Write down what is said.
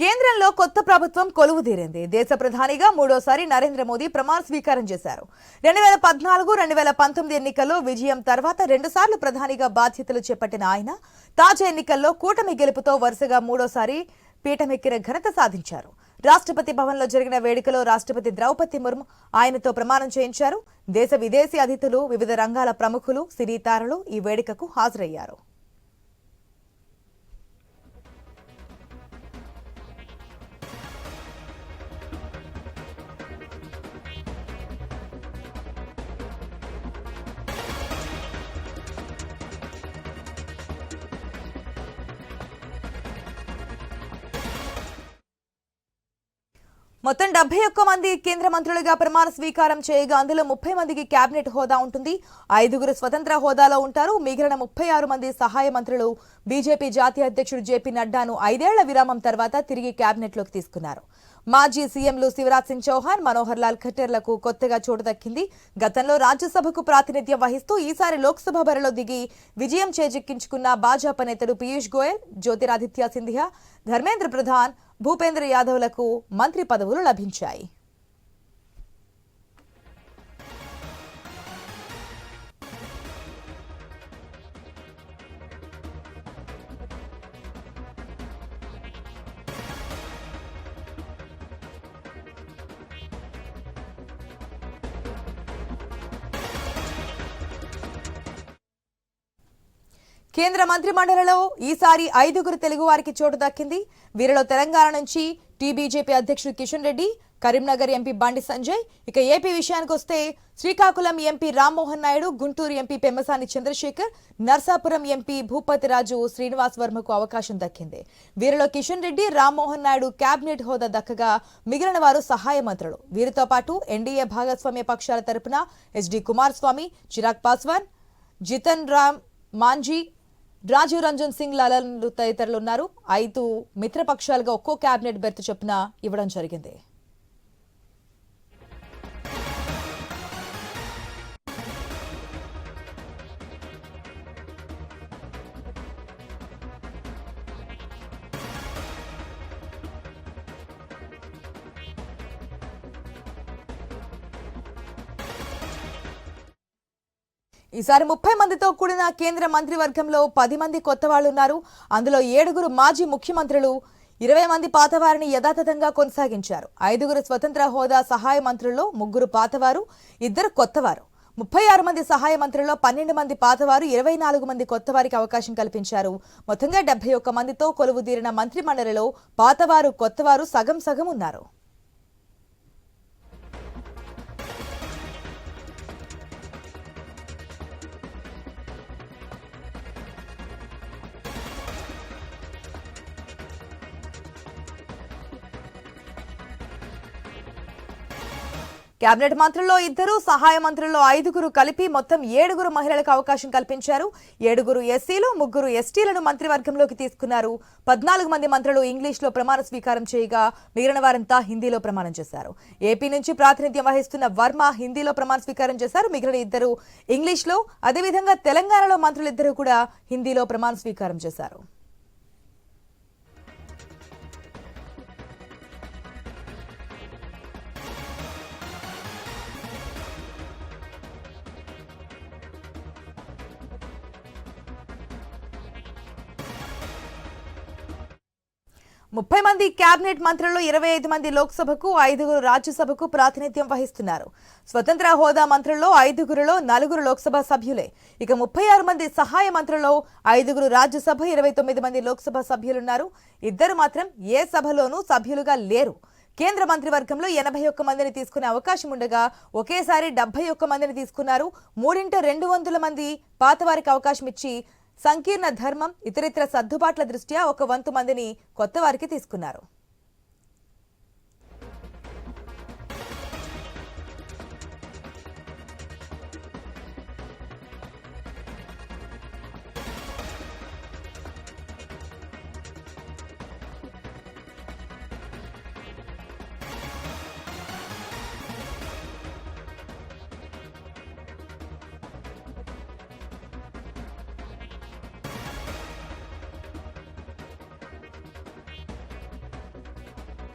కేంద్రంలో కొత్త ప్రభుత్వం కొలువు తీరింది దేశ ప్రధానిగా మూడోసారి నరేంద్ర మోదీ ప్రమాణ స్వీకారం చేశారు. రెండు వేల పద్నాలుగు రెండు వేల పంతొమ్మిది ఎన్నికల్లో విజయం తర్వాత రెండుసార్లు ప్రధానిగా బాధ్యతలు చేపట్టిన ఆయన తాజా ఎన్నికల్లో కూటమి గెలుపుతో వరుసగా మూడోసారి పీఠమెక్కిన ఘనత సాధించారు. రాష్ట్రపతి భవన్లో జరిగిన వేడుకలో రాష్ట్రపతి ద్రౌపది ముర్ము ఆయనతో ప్రమాణం చేయించారు. దేశ విదేశీ అతిథులు వివిధ రంగాల ప్రముఖులు సినీ తారలు ఈ వేడుకకు హాజరయ్యారు. మొత్తం డెబ్బై ఒక్క మంది కేంద్ర మంత్రులుగా ప్రమాణ స్వీకారం చేయగా అందులో ముప్పై మందికి కేబినెట్ హోదా ఉంటుంది. ఐదుగురు స్వతంత్ర హోదాలో ఉంటారు. మిగిలిన ముప్పై ఆరు మంది సహాయ మంత్రులు బీజేపీ జాతీయ అధ్యక్షుడు జేపీ నడ్డాను ఐదేళ్ళ విరామం తర్వాత తిరిగి కేబినెట్లోకి తీసుకున్నారు. మాజీ సీఎంలు శివరాజ్ సింగ్ చౌహాన్ మనోహర్ లాల్ ఖట్టర్లకు కొత్తగా చోటు దక్కింది. గతంలో రాజ్యసభకు ప్రాతినిధ్యం వహిస్తూ ఈసారి లోక్సభ బరిలో దిగి విజయం చేజిక్కించుకున్న భాజపా నేతలు పీయూష్ గోయల్ జ్యోతిరాదిత్య సింధియా ధర్మేంద్ర ప్రధాన్ భూపేంద్ర యాదవ్లకు మంత్రి పదవులు లభించాయి. కేంద్ర మంత్రి మండలిలో ఈసారి ఐదుగురు తెలుగువారికి చోటు దక్కింది. వీరిలో తెలంగాణ నుంచి టీబీజేపీ అధ్యక్షుడు కిషన్ రెడ్డి కరీంనగర్ ఎంపీ బండి సంజయ్ ఇక ఏపీ విషయానికి వస్తే Srikakulam MP Rammohan Naidu Guntur MP Pemmasani Chandrasekhar Narsapuram MP Bhupathiraju Srinivas వర్మకు అవకాశం దక్కింది. వీరిలో కిషన్ రెడ్డి రామ్మోహన్ నాయుడు కేబినెట్ హోదా దక్కగా మిగిలిన వారు సహాయ మంత్రులు. వీరితో పాటు ఎన్డీఏ భాగస్వామ్య పక్షాల తరపున ఎస్డి కుమారస్వామి చిరాగ్ పాస్వాన్ జితన్ రామ్ మాంజీ రాజీవ్ రంజన్ సింగ్ లలన్ తదితరులు ఉన్నారు. ఐదు మిత్రపక్షాలుగా ఒక్కో కేబినెట్ బెర్త్ చొప్పున ఇవ్వడం జరిగింది. ఈసారి ముప్పై మందితో కూడిన కేంద్ర మంత్రివర్గంలో పది మంది కొత్త ఉన్నారు అందులో ఏడుగురు మాజీ ముఖ్యమంత్రులు ఇరవై మంది పాతవారిని యథాతథంగా కొనసాగించారు. ఐదుగురు స్వతంత్ర హోదా సహాయ మంత్రుల్లో ముగ్గురు పాతవారు ఇద్దరు కొత్తవారు. ముప్పై ఆరు మంది సహాయ మంత్రుల్లో పన్నెండు మంది పాతవారు ఇరవై నాలుగు మంది కొత్తవారికి అవకాశం కల్పించారు. మొత్తంగా డెబ్బై ఒక్క మందితో కొలువు తీరిన మంత్రి మండలిలో పాతవారు కొత్తవారు సగం సగం ఉన్నారు. కేబినెట్ మంత్రుల్లో ఇద్దరు సహాయ మంత్రుల్లో ఐదుగురు కలిపి మొత్తం ఏడుగురు మహిళలకు అవకాశం కల్పించారు. ఏడుగురు ఎస్సీలు ముగ్గురు ఎస్టీలను మంత్రివర్గంలోకి తీసుకున్నారు. పద్నాలుగు మంది మంత్రులు ఇంగ్లీష్లో ప్రమాణ స్వీకారం చేయగా మిగిలిన వారంతా హిందీలో ప్రమాణం చేశారు. ఏపీ నుంచి ప్రాతినిధ్యం వహిస్తున్న వర్మ హిందీలో ప్రమాణ స్వీకారం చేశారు. మిగిలిన ఇద్దరు ఇంగ్లీష్లో అదేవిధంగా తెలంగాణలో మంత్రులిద్దరూ కూడా హిందీలో ప్రమాణ స్వీకారం చేశారు. ముప్పై మంది కేబినెట్ మంత్రులు ఇరవై ఐదు మంది లోక్సభకు ఐదుగురు రాజ్యసభకు ప్రాతినిధ్యం వహిస్తున్నారు. స్వతంత్ర హోదా మంత్రుల్లో ఐదుగురులో నలుగురు లోక్సభ సభ్యులే. ఇక ముప్పై ఆరు మంది సహాయ మంత్రుల్లో ఐదుగురు రాజ్యసభ ఇరవై తొమ్మిది మంది లోక్సభ సభ్యులున్నారు. ఇద్దరు మాత్రం ఏ సభలోనూ సభ్యులుగా లేరు. కేంద్ర మంత్రివర్గంలో ఎనభై ఒక్క మందిని తీసుకునే అవకాశం ఉండగా ఒకేసారి డెబ్బై ఒక్క మందిని తీసుకున్నారు. మూడింట రెండు వందల మంది పాతవారికి అవకాశం ఇచ్చి సంకీర్ణ ధర్మం ఇతరితర సర్దుబాట్ల దృష్ట్యా ఒక వంతు మందిని కొత్తవారికి తీసుకున్నారు.